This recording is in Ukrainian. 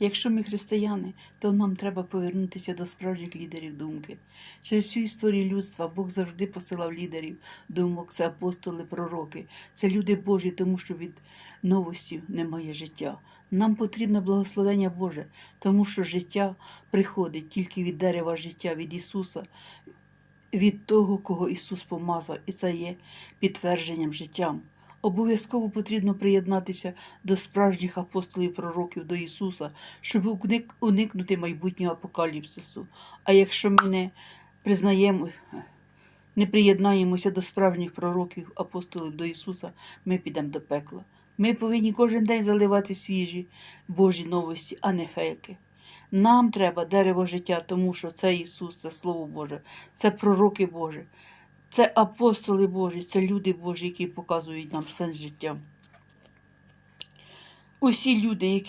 Якщо ми християни, то нам треба повернутися до справжніх лідерів думки. Через всю історію людства Бог завжди посилав лідерів думок, це апостоли, пророки. Це люди Божі, тому що від новостів немає життя. Нам потрібне благословення Боже, тому що життя приходить тільки від дерева життя, від Ісуса, від того, кого Ісус помазав, і це є підтвердженням життям. Обов'язково потрібно приєднатися до справжніх апостолів пророків до Ісуса, щоб уникнути майбутнього апокаліпсису. А якщо ми не признаємо, не приєднаємося до справжніх пророків, апостолів до Ісуса, ми підемо до пекла. Ми повинні кожен день заливати свіжі Божі новості, а не фейки. Нам треба дерево життя, тому що це Ісус, це Слово Боже, це пророки Божі, це апостоли Божі, це люди Божі, які показують нам сенс життя. Усі люди, які